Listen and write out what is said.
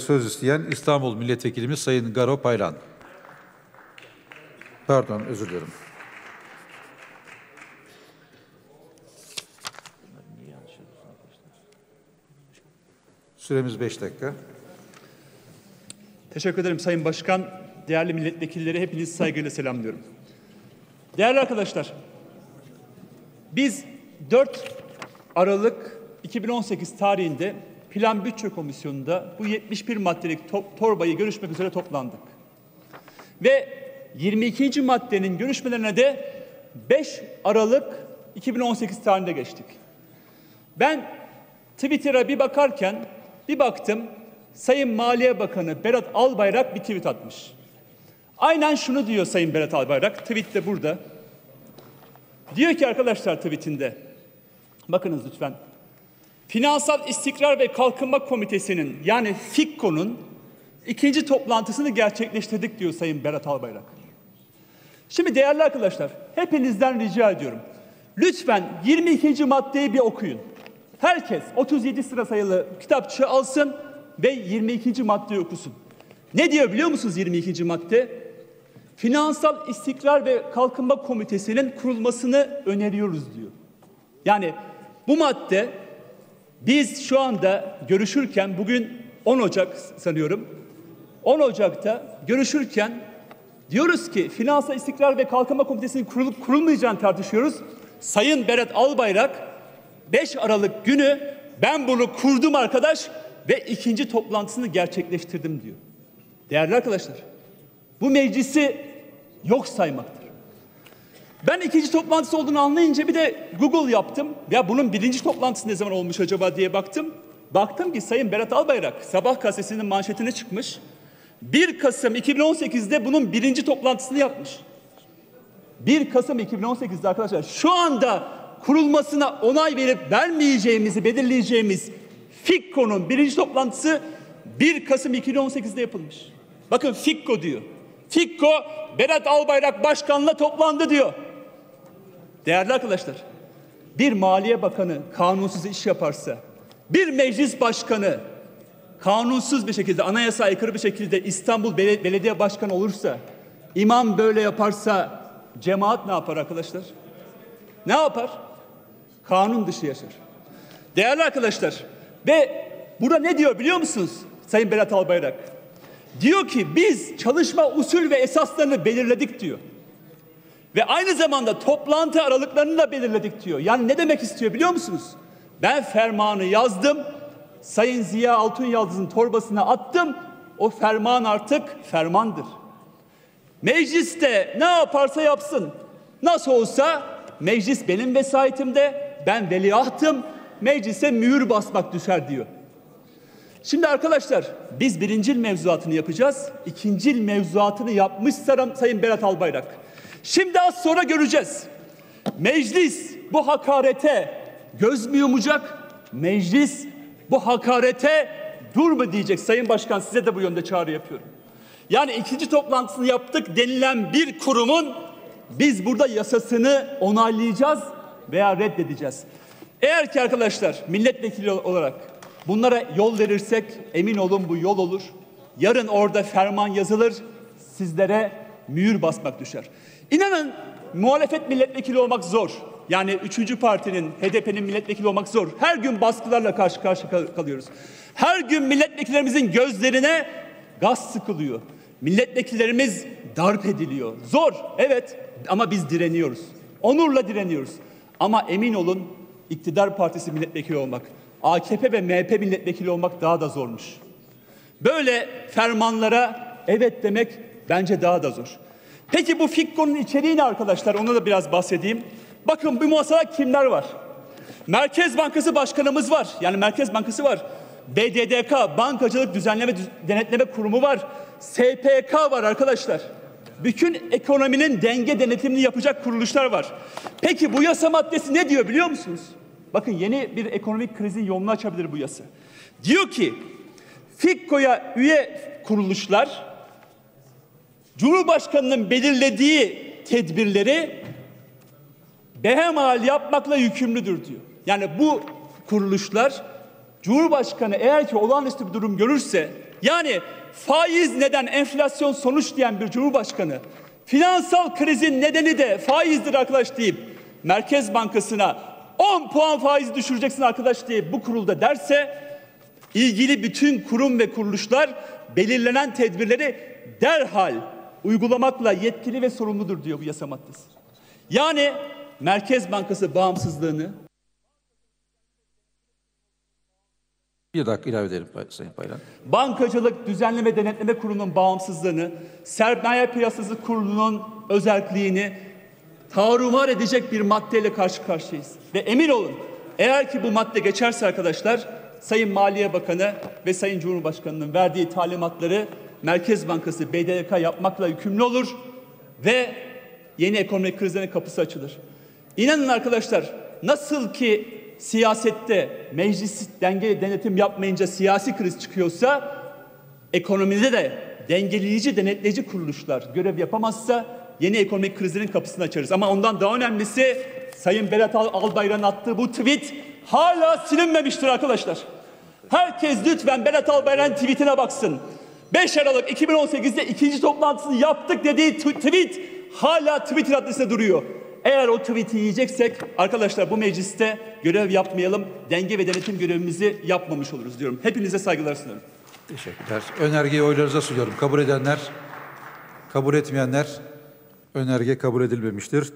söz isteyen İstanbul Milletvekilimiz Sayın Garo Paylan. Pardon, özür dilerim. Süremiz 5 dakika. Teşekkür ederim Sayın Başkan. Değerli milletvekilleri hepinizi saygıyla selamlıyorum. Değerli arkadaşlar, biz 4 Aralık 2018 tarihinde Plan Bütçe Komisyonu'nda bu 71 maddelik to- torbayı görüşmek üzere toplandık. Ve 22. maddenin görüşmelerine de 5 Aralık 2018 tarihinde geçtik. Ben Twitter'a bir bakarken bir baktım Sayın Maliye Bakanı Berat Albayrak bir tweet atmış. Aynen şunu diyor Sayın Berat Albayrak. Tweet de burada. Diyor ki arkadaşlar tweetinde. Bakınız lütfen. Finansal İstikrar ve Kalkınma Komitesi'nin yani FİKKO'nun ikinci toplantısını gerçekleştirdik diyor Sayın Berat Albayrak. Şimdi değerli arkadaşlar hepinizden rica ediyorum. Lütfen 22. maddeyi bir okuyun. Herkes 37 sıra sayılı kitapçı alsın ve 22. maddeyi okusun. Ne diyor biliyor musunuz 22. madde? Finansal İstikrar ve Kalkınma Komitesi'nin kurulmasını öneriyoruz diyor. Yani bu madde biz şu anda görüşürken bugün 10 Ocak sanıyorum 10 Ocak'ta görüşürken diyoruz ki Finansal İstikrar ve Kalkınma Komitesi'nin kurulup kurulmayacağını tartışıyoruz. Sayın Berat Albayrak 5 Aralık günü ben bunu kurdum arkadaş ve ikinci toplantısını gerçekleştirdim diyor. Değerli arkadaşlar bu meclisi yok saymaktır. Ben ikinci toplantısı olduğunu anlayınca bir de Google yaptım. Ya bunun birinci toplantısı ne zaman olmuş acaba diye baktım. Baktım ki Sayın Berat Albayrak Sabah gazetesinin manşetine çıkmış. 1 Kasım 2018'de bunun birinci toplantısını yapmış. 1 Kasım 2018'de arkadaşlar şu anda kurulmasına onay verip vermeyeceğimizi belirleyeceğimiz FİKKO'nun birinci toplantısı 1 Kasım 2018'de yapılmış. Bakın FİKKO diyor. FİKKO Berat Albayrak Başkan'la toplandı diyor. Değerli arkadaşlar, bir Maliye Bakanı kanunsuz iş yaparsa, bir meclis başkanı kanunsuz bir şekilde, anayasa aykırı bir şekilde İstanbul Bel- Belediye Başkanı olursa, imam böyle yaparsa cemaat ne yapar arkadaşlar? Ne yapar? Kanun dışı yaşar. Değerli arkadaşlar ve burada ne diyor biliyor musunuz Sayın Berat Albayrak? Diyor ki biz çalışma usul ve esaslarını belirledik diyor. Ve aynı zamanda toplantı aralıklarını da belirledik diyor. Yani ne demek istiyor biliyor musunuz? Ben fermanı yazdım. Sayın Ziya Altunyaldız'ın torbasına attım. O ferman artık fermandır. Mecliste ne yaparsa yapsın. Nasıl olsa meclis benim vesayetimde. Ben veliahtım. Meclise mühür basmak düşer diyor. Şimdi arkadaşlar biz birincil mevzuatını yapacağız. İkincil mevzuatını yapmış Sayın Berat Albayrak. Şimdi az sonra göreceğiz. Meclis bu hakarete göz mü yumacak? Meclis bu hakarete dur mu diyecek? Sayın Başkan size de bu yönde çağrı yapıyorum. Yani ikinci toplantısını yaptık denilen bir kurumun biz burada yasasını onaylayacağız veya reddedeceğiz. Eğer ki arkadaşlar milletvekili olarak bunlara yol verirsek emin olun bu yol olur. Yarın orada ferman yazılır, sizlere mühür basmak düşer. İnanın muhalefet milletvekili olmak zor. Yani üçüncü partinin, HDP'nin milletvekili olmak zor. Her gün baskılarla karşı karşı kal- kalıyoruz. Her gün milletvekillerimizin gözlerine gaz sıkılıyor. Milletvekillerimiz darp ediliyor. Zor, evet ama biz direniyoruz. Onurla direniyoruz. Ama emin olun iktidar partisi milletvekili olmak, AKP ve MHP milletvekili olmak daha da zormuş. Böyle fermanlara evet demek bence daha da zor. Peki bu FİKKO'nun içeriği ne arkadaşlar? Ona da biraz bahsedeyim. Bakın bu masada kimler var? Merkez Bankası Başkanımız var. Yani Merkez Bankası var. BDDK, Bankacılık Düzenleme Düz- Denetleme Kurumu var. SPK var arkadaşlar. Bütün ekonominin denge denetimini yapacak kuruluşlar var. Peki bu yasa maddesi ne diyor biliyor musunuz? Bakın yeni bir ekonomik krizin yolunu açabilir bu yasa. Diyor ki FİKKO'ya üye kuruluşlar Cumhurbaşkanının belirlediği tedbirleri behemal yapmakla yükümlüdür diyor. Yani bu kuruluşlar Cumhurbaşkanı eğer ki olağanüstü bir durum görürse Yani faiz neden enflasyon sonuç diyen bir cumhurbaşkanı finansal krizin nedeni de faizdir arkadaş deyip Merkez Bankası'na 10 puan faiz düşüreceksin arkadaş diye bu kurulda derse ilgili bütün kurum ve kuruluşlar belirlenen tedbirleri derhal uygulamakla yetkili ve sorumludur diyor bu yasa maddesi. Yani Merkez Bankası bağımsızlığını Bir dakika ilave edelim Sayın Paylan. Bankacılık Düzenleme Denetleme Kurulu'nun bağımsızlığını, Sermaye Piyasası Kurulu'nun özelliğini tarumar edecek bir maddeyle karşı karşıyayız. Ve emin olun eğer ki bu madde geçerse arkadaşlar Sayın Maliye Bakanı ve Sayın Cumhurbaşkanı'nın verdiği talimatları Merkez Bankası BDDK yapmakla yükümlü olur ve yeni ekonomik krizlerin kapısı açılır. İnanın arkadaşlar nasıl ki siyasette meclis dengeli denetim yapmayınca siyasi kriz çıkıyorsa ekonomide de dengeleyici denetleyici kuruluşlar görev yapamazsa yeni ekonomik krizlerin kapısını açarız. Ama ondan daha önemlisi Sayın Berat Al- Albayrak'ın attığı bu tweet hala silinmemiştir arkadaşlar. Herkes lütfen Berat Albayrak'ın tweetine baksın. 5 Aralık 2018'de ikinci toplantısını yaptık dediği tweet hala Twitter adresinde duruyor. Eğer o tweet'i yiyeceksek arkadaşlar bu mecliste görev yapmayalım. Denge ve denetim görevimizi yapmamış oluruz diyorum. Hepinize saygılar sunuyorum. Teşekkürler. Önergeyi oylarınıza sunuyorum. Kabul edenler, kabul etmeyenler önerge kabul edilmemiştir.